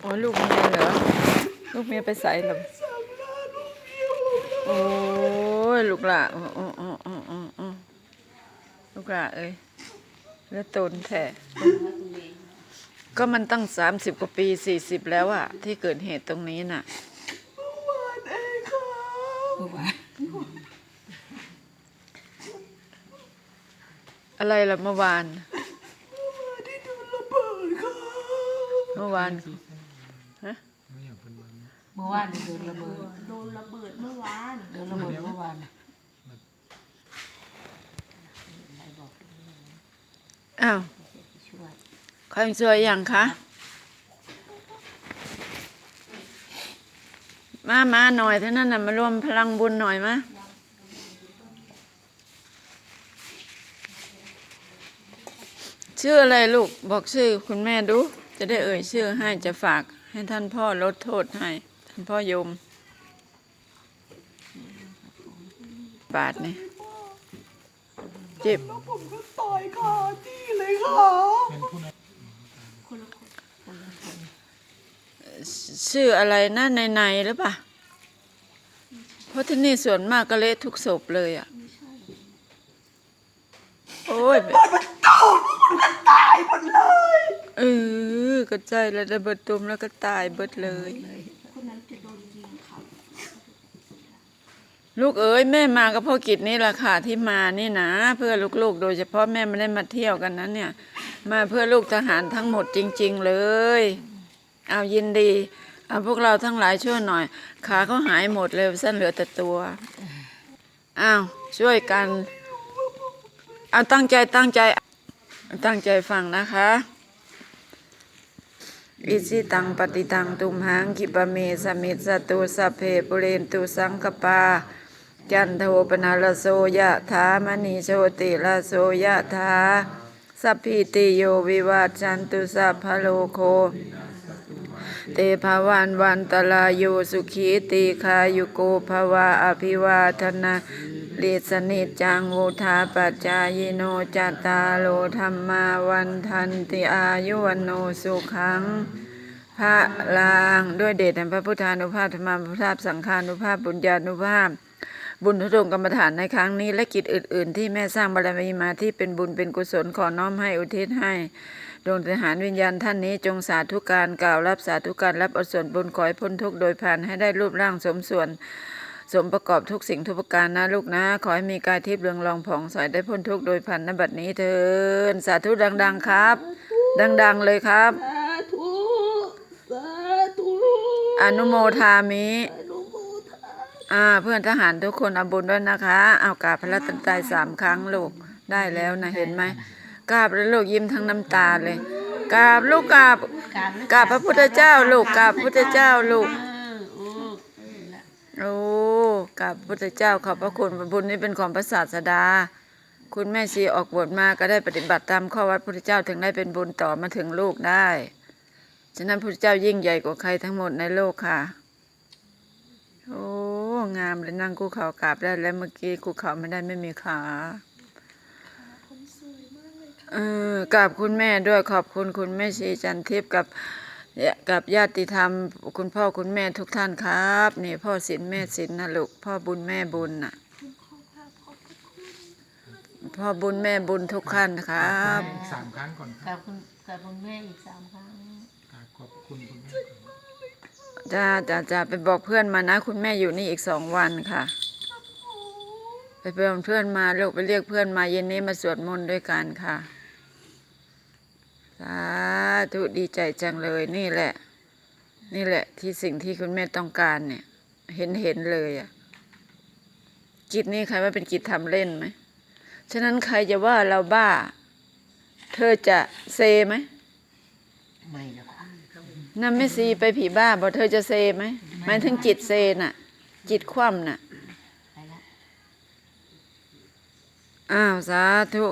โอ้ลูกเมียเหรอ ลูกเมียไปใส่หรอโอ้ยลูกหละโอ้โอ้โอ้โอ้โอ้โอ้ลูกหละเอ้ยแล้วตนแท้ก็มันตั้งสามสิบกว่าปีสี่สิบแล้วอะที่เกิดเหตุตรงนี้น่ะอะไรล่ะเมื่อวาน เมื่อวานฮะ เมื่อวานนี่โดนระเบิด โดนระเบิดเมื่อวาน โดนระเบิดเมื่อวานอ้าวช่วยใครช่วยยังคะ มามาหน่อยเท่านั้นน่ะมารวมพลังบุญหน่อยมาชื่ออะไรลูกบอกชื่อคุณแม่ดู จะได้เอ่ยชื่อให้จะฝากให้ท่านพ่อลดโทษให้ ท่านพ่อยม บาทนี่เจ็บผมก็ต่อยคาที่เลยค่ะชื่ออะไรนะในในหรือเปล่าเพราะที่นี่ส่วนมากก็เละทุกศพเลยอะ โอ้ยตายหมดเลย เออกระจายแล้วระเบิดตุมแล้วก็ตายเบิดเลย คนนั้นจะโดนยิงค่ะ ลูกเอ๋ยแม่มากับพ่อกิจนี่แหละค่ะที่มานี่นะ เพื่อลูกๆ โดยเฉพาะแม่ไม่ได้มาเที่ยวกันนะเนี่ย มาเพื่อลูกทหารทั้งหมดจริง ๆ เลย เอายินดีเอาพวกเราทั้งหลายช่วยหน่อย ขาเขาหายหมดเลยสั้นเหลือแต่ตัวอ้าวช่วยกันเอาตั้งใจตั้งใจตั้งใจฟังนะคะอิสิตังปฏิตังตุมหังคิปเมสมมิสสตุสัพเพปุเรนตุสังกปา จันโทปนาลโสยะถามณีโชติลโสยะถาสัพพิติโยวิวัจจันตุสัพพโลโค เตภาวันวันตลายโยสุขีติคายุโกภวะอภิวาทนาลิสนิจจังวุธาปัจจายโนจัตตาโลธรรมาวันทันติอายุวันโนสุขังพระลางด้วยเดชแห่งพระพุทธานุภาพธรรมานุภาพสังฆานุภาพบุญญานุภาพ บุญทุดงกรรมฐานในครั้งนี้ และกิจอื่น ๆ ที่แม่สร้างบารมีมาที่เป็นบุญเป็นกุศลขอน้อมให้อุทิศให้ดวงทหารวิญญาณท่านนี้จงสาธุการกล่าวรับสาธุการรับอส่วนบุญขอให้พ้นทุกข์โดยผ่านให้ได้รูปร่างสมส่วนสมประกอบทุกสิ่งทุกประการนะลูกนะ ขอให้มีกายทิพย์เรืองรองผ่องใสได้พ้นทุกข์โดยผ่านนบัดนี้เถินสาธุดัง ๆ ครับ ดัง ๆ เลยครับ สาธุ สาธุ อนุโมทามิอนุโมทนา อ่าเพื่อนทหารทุกคนเอาบุญด้วยนะคะ เอากราบพระรัตนตรัยสามครั้งลูกได้แล้วนะเห็นไหมกราบแล้วลูกยิ้มทั้งน้ำตาเลยกราบลูกกราบกราบพระพุทธเจ้าลูกกราบพระพุทธเจ้าลูกโอ้ละโอ้กราบพระพุทธเจ้าขอบพระคุณบุญนี้เป็นของพระศาสดา คุณแม่ชีออกบวชมาก็ได้ปฏิบัติตามข้อวัดพุทธเจ้าถึงได้เป็นบุญต่อมาถึงลูกได้ฉะนั้นพุทธเจ้ายิ่งใหญ่กว่าใครทั้งหมดในโลกค่ะ งามเลยนั่งคู่เขากราบได้แล้วเมื่อกี้คู่เขาไม่ได้ไม่มีขาเออกราบคุณแม่ด้วยขอบคุณคุณแม่ชีจันทิพย์กับกับญาติธรรม คุณพ่อคุณแม่ทุกท่านครับนี่พ่อศิลแม่ศิลนะลูกพ่อบุญแม่บุญน่ะพ่อบุญแม่บุญทุกท่านครับสามครั้งก่อนคกรับราบคุณกราบคุณแม่อีกสามครั้งกราบขอบคุณคุณแม่ก่อน จ้าจ้าจ้าไปบอกเพื่อนมานะ คุณแม่อยู่นี่อีกสองวันค่ะ ไปเพื่อนเพื่อนมาลูกไปเรียกเพื่อนมาเย็นนี้มาสวดมนต์ด้วยกันค่ะสาธุดีใจจังเลยนี่แหละ นี่แหละที่สิ่งที่คุณแม่ต้องการเนี่ย เห็นเห็นเลยอะกิจนี้ใครว่าเป็นกิจทำเล่นไหมฉะนั้นใครจะว่าเราบ้า เธอจะเซไหมไม่ละค่ะ นั่นไม่ซีไปผีบ้าบอกเธอจะเซไหมหมายถึงจิตเซน่ะ จิตคว่ำน่ะไปละอ้าว สาธุ